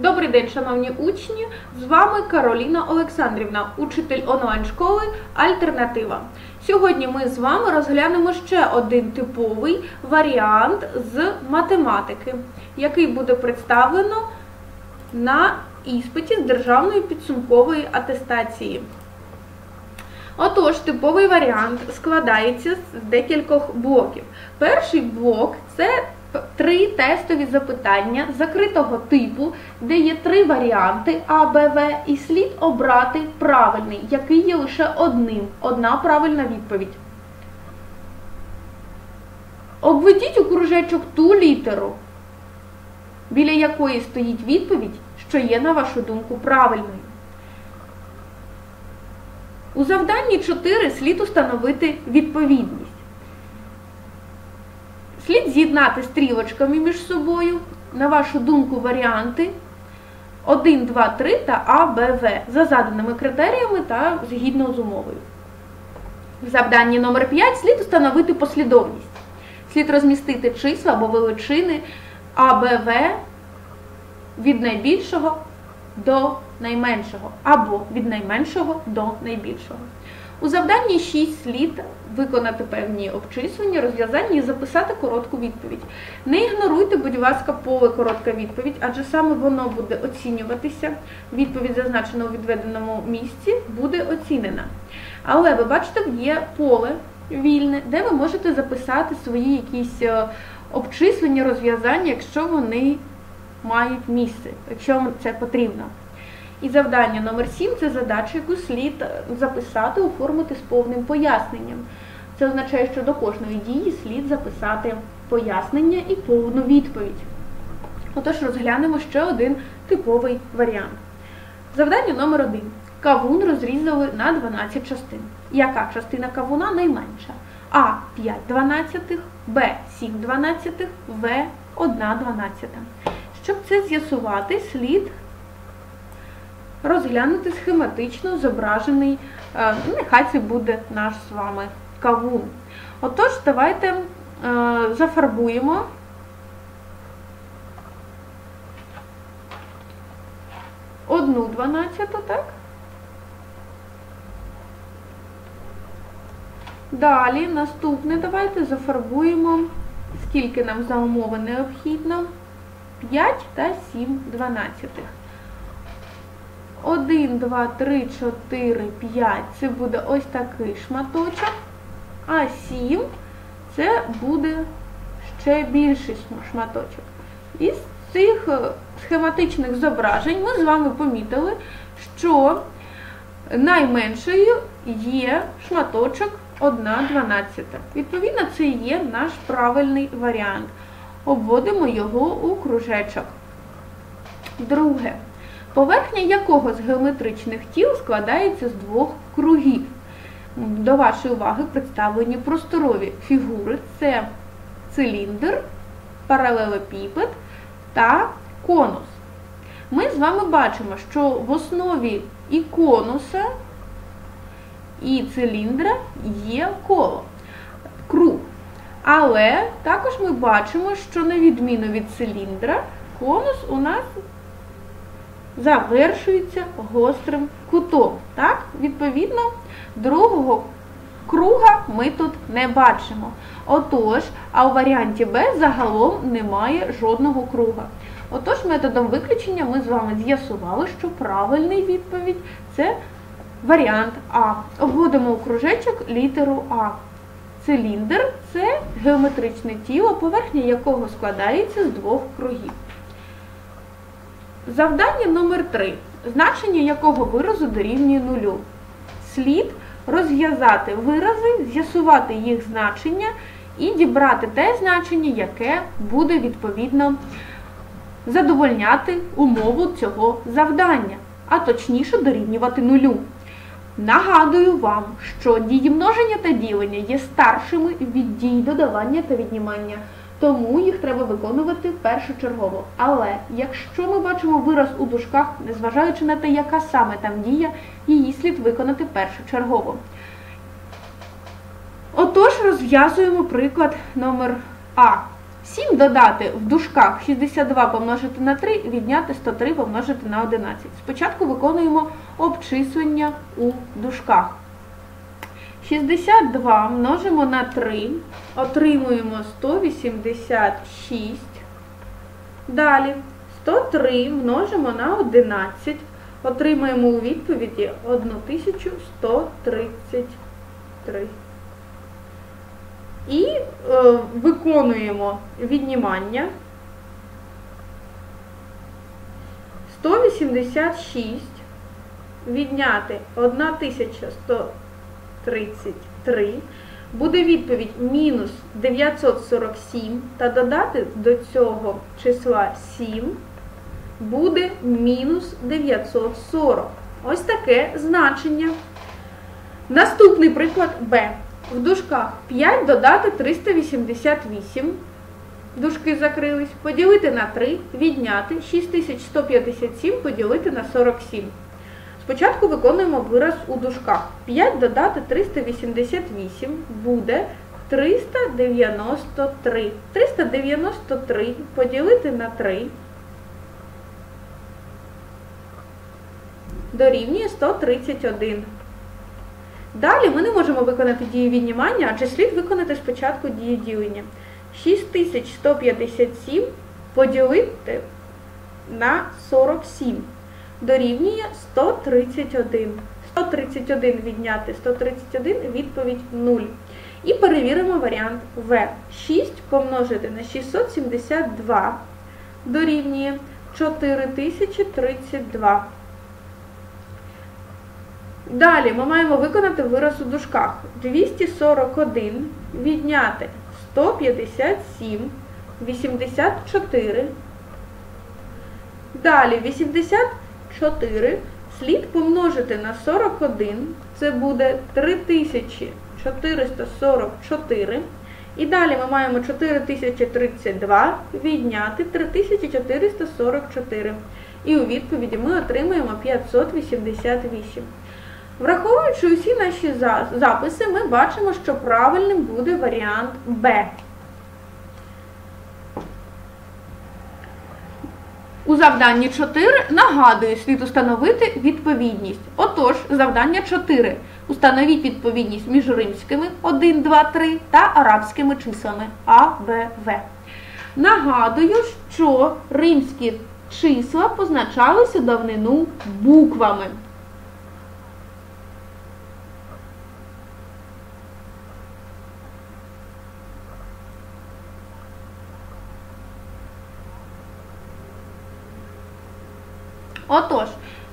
Добрий день, шановні учні! З вами Кароліна Олександрівна, учитель онлайн-школи Альтернатива. Сьогодні ми з вами розглянемо ще один типовий варіант з математики, який буде представлено на іспиті з державної підсумкової атестації. Отож, типовий варіант складається з декількох блоків. Перший блок це три тестові запитання закритого типу, де є три варіанти А, Б, В, і слід обрати правильний, який є лише одним. Одна правильна відповідь. Обведіть у кружечок ту літеру, біля якої стоїть відповідь, що є, на вашу думку, правильною. У завданні 4 слід установити відповідність. З'єднати стрілочками між собою, на вашу думку, варіанти 1, 2, 3 та А, Б, В за заданими критеріями та згідно з умовою. В завданні номер 5 слід установити послідовність. Слід розмістити числа або величини А, Б, В від найбільшого до найменшого, або від найменшого до найбільшого. У завданні 6 слід виконати певні обчислення, розв'язання і записати коротку відповідь. Не ігноруйте, будь ласка, поле коротка відповідь, адже саме воно буде оцінюватися. Відповідь, зазначена у відведеному місці, буде оцінена. Але ви бачите, є поле вільне, де ви можете записати свої якісь е, обчислення, розв'язання, якщо вони мають місце, якщо вам це потрібно. І завдання номер 7 це задача, яку слід записати, оформити з повним поясненням. Це означає, що до кожної дії слід записати пояснення і повну відповідь. Отож, розглянемо ще один типовий варіант. Завдання номер 1 Кавун розрізали на 12 частин. Яка частина кавуна найменша? А 5 дванадцятих, Б 7 дванадцятих, В 1 дванадцята. Щоб це з'ясувати, слід розглянути схематично зображений, е, нехай це буде наш з вами кавун. Отож, давайте е, зафарбуємо одну дванадцяту, так? Далі, наступне, давайте зафарбуємо, скільки нам за умови необхідно. 5 та 7 дванадцятих. 1, 2, 3, 4, 5 це буде ось такий шматочок, а 7 це буде ще більший шматочок. Із цих е, схематичних зображень ми з вами помітили, що найменшою є шматочок 1 12. Відповідно, це є наш правильний варіант. Обводимо його у кружечок. Друге. Поверхня якого з геометричних тіл складається з двох кругів. До вашої уваги представлені просторові фігури це циліндр, паралелепіпед та конус. Ми з вами бачимо, що в основі і конуса, і циліндра є коло, круг. Але також ми бачимо, що на відміну від циліндра, конус у нас завершується гострим кутом. Так? Відповідно, другого круга ми тут не бачимо. Отож, а у варіанті Б загалом немає жодного круга. Отож, методом виключення ми з вами з'ясували, що правильний відповідь це варіант А. Обводимо у кружечок літеру А. Циліндр це геометричне тіло, поверхня якого складається з двох кругів. Завдання номер 3 значення якого виразу дорівнює нулю. Слід розв'язати вирази, з'ясувати їх значення і дібрати те значення, яке буде відповідно задовольняти умову цього завдання, а точніше дорівнювати нулю. Нагадую вам, що дії множення та ділення є старшими від дій додавання та віднімання тому їх треба виконувати першочергово. Але якщо ми бачимо вираз у дужках, незважаючи на те, яка саме там дія, її слід виконати першочергово. Отож, розв'язуємо приклад номер А. 7 додати в дужках 62 помножити на 3, відняти 103 помножити на 11. Спочатку виконуємо обчислення у дужках. 62 множимо на 3, отримуємо 186. Далі 103 множимо на 11, отримаємо у відповіді 1133. І е, виконуємо віднімання. 186 відняти 1133 буде відповідь мінус 947 та додати до цього числа 7 буде мінус 940. Ось таке значення. Наступний приклад Б. В дужках 5 додати 388. Дужки закрились. Поділити на 3, відняти 6157 поділити на 47. Спочатку виконуємо вираз у дужках. 5 додати 388 буде 393. 393 поділити на 3 дорівнює 131. Далі ми не можемо виконати дії віднімання, адже слід виконати спочатку дії ділення. 6157 поділити на 47 дорівнює 131. 131 відняти 131 відповідь 0. І перевіримо варіант В. 6 помножити на 672 дорівнює 4032. Далі ми маємо виконати вираз у дужках. 241 відняти 157, 84. Далі 84 слід помножити на 41, це буде 3444. І далі ми маємо 4032 відняти 3444. І у відповіді ми отримаємо 588. Враховуючи усі наші записи, ми бачимо, що правильним буде варіант Б. У завданні 4 нагадую, слід установити відповідність. Отож, завдання 4. Установіть відповідність між римськими 1, 2, 3 та арабськими числами А, Б, В. Нагадую, що римські числа позначалися давнину буквами. Отож,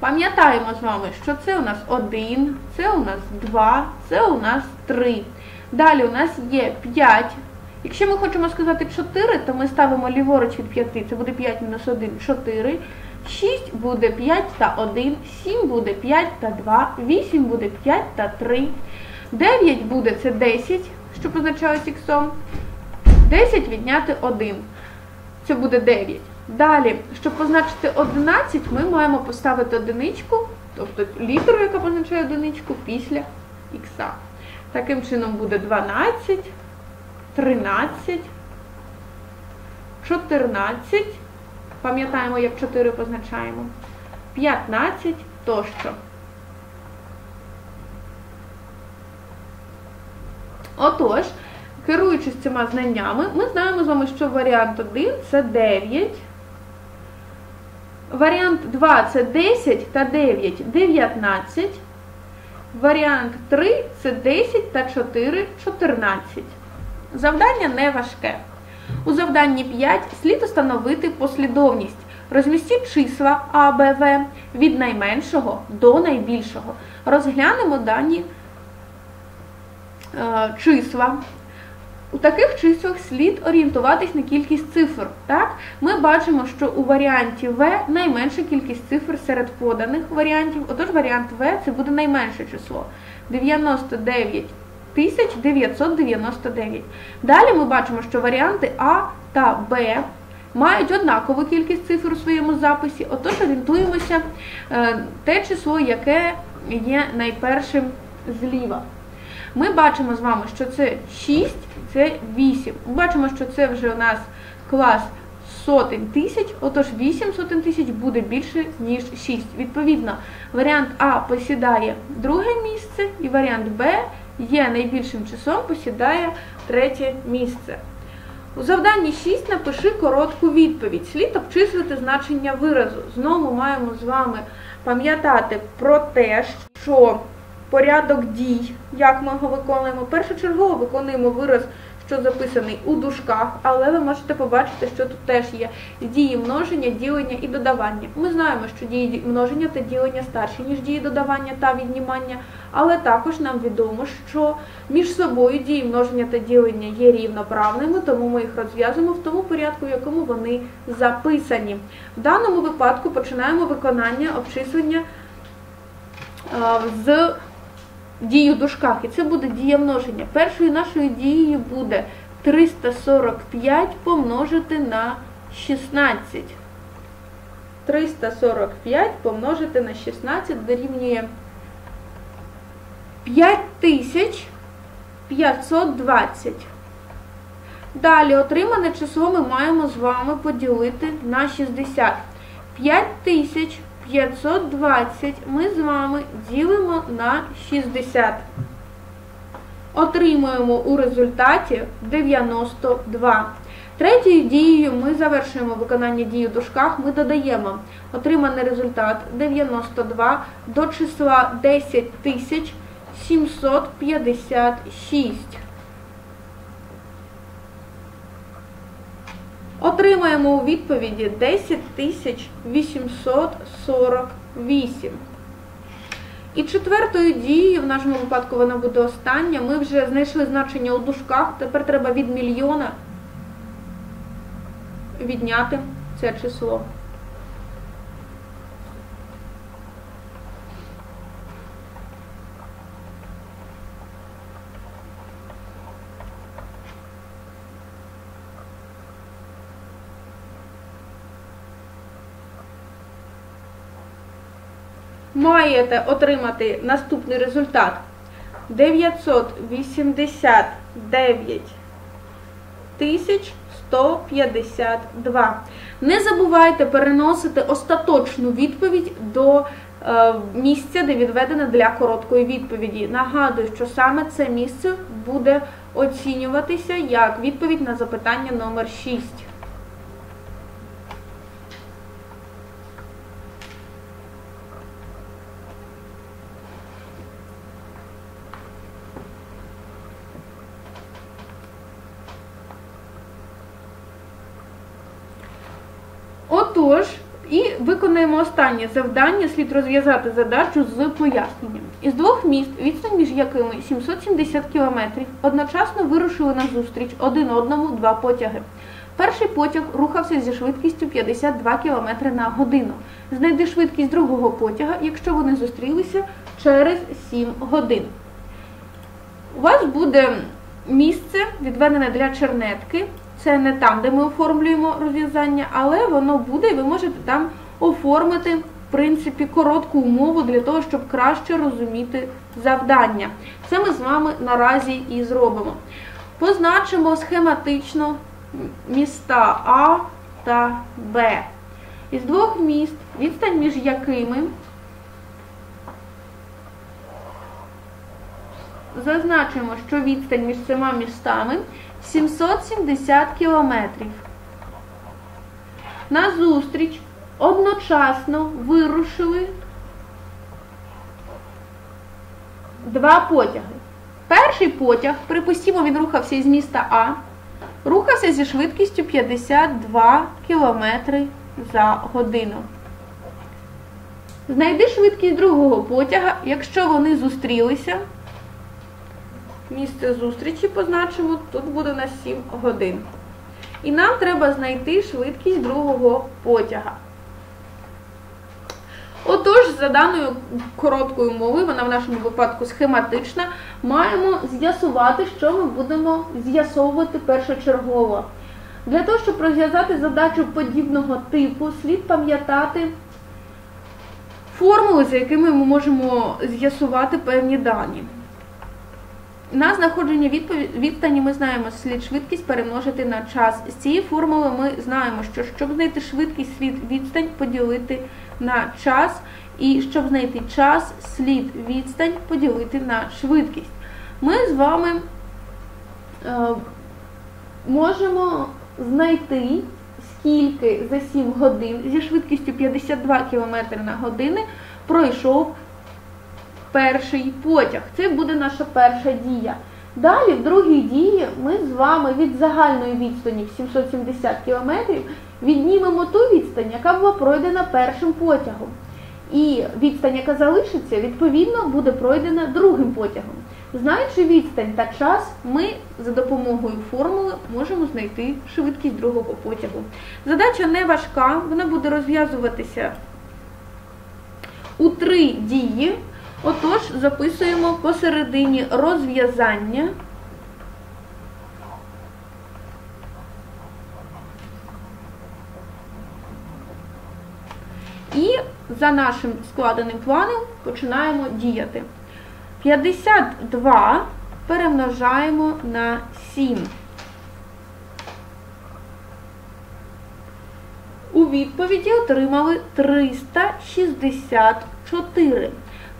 пам'ятаємо з вами, що це у нас 1, це у нас 2, це у нас 3. Далі у нас є 5. Якщо ми хочемо сказати 4, то ми ставимо ліворуч від 5, це буде 5 мінус 1, 4. 6 буде 5 та 1, 7 буде 5 та 2, 8 буде 5 та 3. 9 буде це 10, що позначається іксом. 10 відняти 1. Це буде 9. Далі, щоб позначити 11, ми маємо поставити одиничку, тобто літеру, яка позначає одиничку, після х. Таким чином буде 12, 13, 14. Пам'ятаємо, як 4 позначаємо. 15 тощо. Отож, керуючись цими знаннями, ми знаємо з вами, що варіант 1 це 9. Варіант 2 це 10 та 9 19. Варіант 3 це 10 та 4 14. Завдання не важке. У завданні 5 слід установити послідовність. Розмістіть числа А, Б, В від найменшого до найбільшого. Розглянемо дані е, числа. У таких числах слід орієнтуватись на кількість цифр. Так? Ми бачимо, що у варіанті В найменша кількість цифр серед поданих варіантів, отож варіант В це буде найменше число 99 999. Далі ми бачимо, що варіанти А та Б мають однакову кількість цифр у своєму записі, отож орієнтуємося е, те число, яке є найпершим зліва. Ми бачимо з вами, що це 6, це 8. Ми бачимо, що це вже у нас клас сотень тисяч, отож 8 сотень тисяч буде більше, ніж 6. Відповідно, варіант А посідає друге місце, і варіант Б є найбільшим числом, посідає третє місце. У завданні 6 напиши коротку відповідь. Слід обчислити значення виразу. Знову маємо з вами пам'ятати про те, що порядок дій, як ми його виконуємо, першочергово виконуємо вираз, що записаний у дужках, але ви можете побачити, що тут теж є дії множення, ділення і додавання. Ми знаємо, що дії множення та ділення старші, ніж дії додавання та віднімання, але також нам відомо, що між собою дії множення та ділення є рівноправними, тому ми їх розв'язуємо в тому порядку, в якому вони записані. В даному випадку починаємо виконання обчислення е, з дію в дужках, і це буде дія множення. Першою нашою дією буде 345 помножити на 16. 345 помножити на 16 дорівнює 5520. Далі отримане число ми маємо з вами поділити на 60. 5520 ми з вами ділимо на 60. Отримуємо у результаті 92. Третьою дією ми завершуємо виконання дії в дужках, ми додаємо отриманий результат 92 до числа 10756. Отримаємо у відповіді 10848. І четвертою дією, в нашому випадку вона буде остання, ми вже знайшли значення у дужках, тепер треба від мільйона відняти це число. Маєте отримати наступний результат 989 тисяч 152. Не забувайте переносити остаточну відповідь до е, місця, де відведено для короткої відповіді. Нагадую, що саме це місце буде оцінюватися як відповідь на запитання номер 6. Отож, і виконаємо останнє завдання, слід розв'язати задачу з поясненням. Із двох міст, відстань між якими 770 км, одночасно вирушили на зустріч один одному два потяги. Перший потяг рухався зі швидкістю 52 км на годину. Знайди швидкість другого потяга, якщо вони зустрілися через 7 годин. У вас буде місце, відведене для чернетки. Це не там, де ми оформлюємо розв'язання, але воно буде, і ви можете там оформити, в принципі, коротку умову для того, щоб краще розуміти завдання. Це ми з вами наразі і зробимо. Позначимо схематично міста А та Б. Із двох міст, відстань між якими зазначимо, що відстань між цими містами 770 кілометрів. На зустріч одночасно вирушили два потяги. Перший потяг, припустімо, він рухався із міста А, рухався зі швидкістю 52 км за годину. Знайди швидкість другого потяга, якщо вони зустрілися. Місце зустрічі позначимо, тут буде на 7 годин. І нам треба знайти швидкість другого потяга. Отож, за даною короткою мовою, вона в нашому випадку схематична, маємо з'ясувати, що ми будемо з'ясовувати першочергово. Для того, щоб розв'язати задачу подібного типу, слід пам'ятати формули, за якими ми можемо з'ясувати певні дані. На знаходження відстані ми знаємо слід швидкість перемножити на час. З цієї формули ми знаємо, що щоб знайти швидкість, слід відстань поділити на час, і щоб знайти час, слід відстань поділити на швидкість. Ми з вами е, можемо знайти, скільки за 7 годин зі швидкістю 52 км на годину пройшов перший потяг. Це буде наша перша дія. Далі, в другій дії, ми з вами від загальної відстані в 770 км віднімемо ту відстань, яка була пройдена першим потягом. І відстань, яка залишиться, відповідно буде пройдена другим потягом. Знаючи відстань та час, ми за допомогою формули можемо знайти швидкість другого потягу. Задача не важка, вона буде розв'язуватися у три дії. Отож, записуємо посередині розв'язання. І за нашим складеним планом починаємо діяти. 52 перемножаємо на 7. У відповіді отримали 364.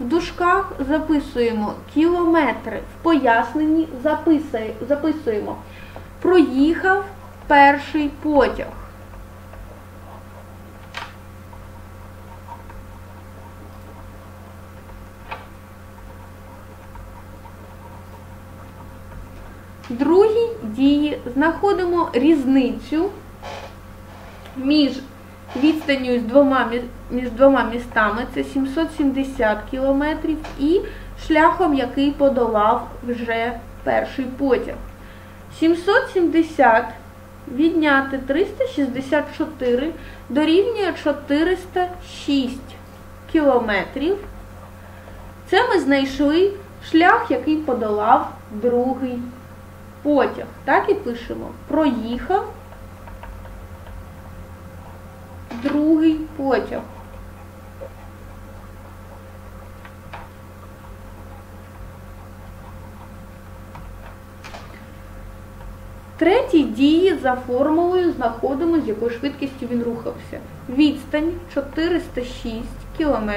В дужках записуємо кілометри, в поясненні записуємо. Проїхав перший потяг. Другій дії знаходимо різницю між відстанню з двома, між двома містами, це 770 кілометрів, і шляхом, який подолав вже перший потяг. 770 відняти 364 дорівнює 406 кілометрів. Це ми знайшли шлях, який подолав другий потяг. Так і пишемо. Проїхав другий потяг. Третій дії за формулою знаходимо, з якою швидкістю він рухався. Відстань 406 км.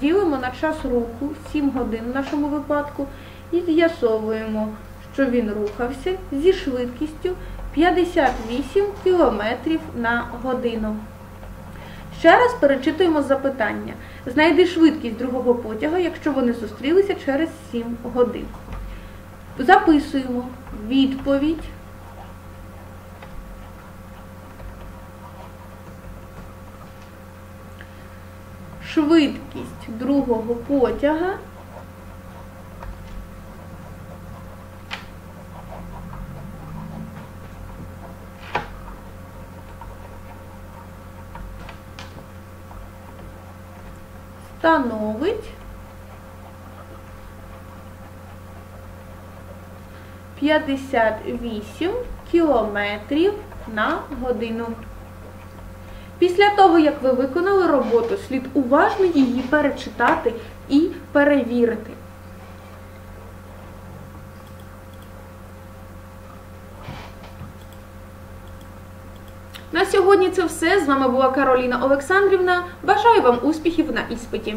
Ділимо на час руху 7 годин в нашому випадку і з'ясовуємо, що він рухався зі швидкістю 58 км на годину. Ще раз перечитуємо запитання. Знайди швидкість другого потяга, якщо вони зустрілися через 7 годин. Записуємо відповідь. Швидкість другого потяга становить 58 кілометрів на годину. Після того, як ви виконали роботу, слід уважно її перечитати і перевірити. На сьогодні це все. З вами була Кароліна Олександрівна. Бажаю вам успіхів на іспиті.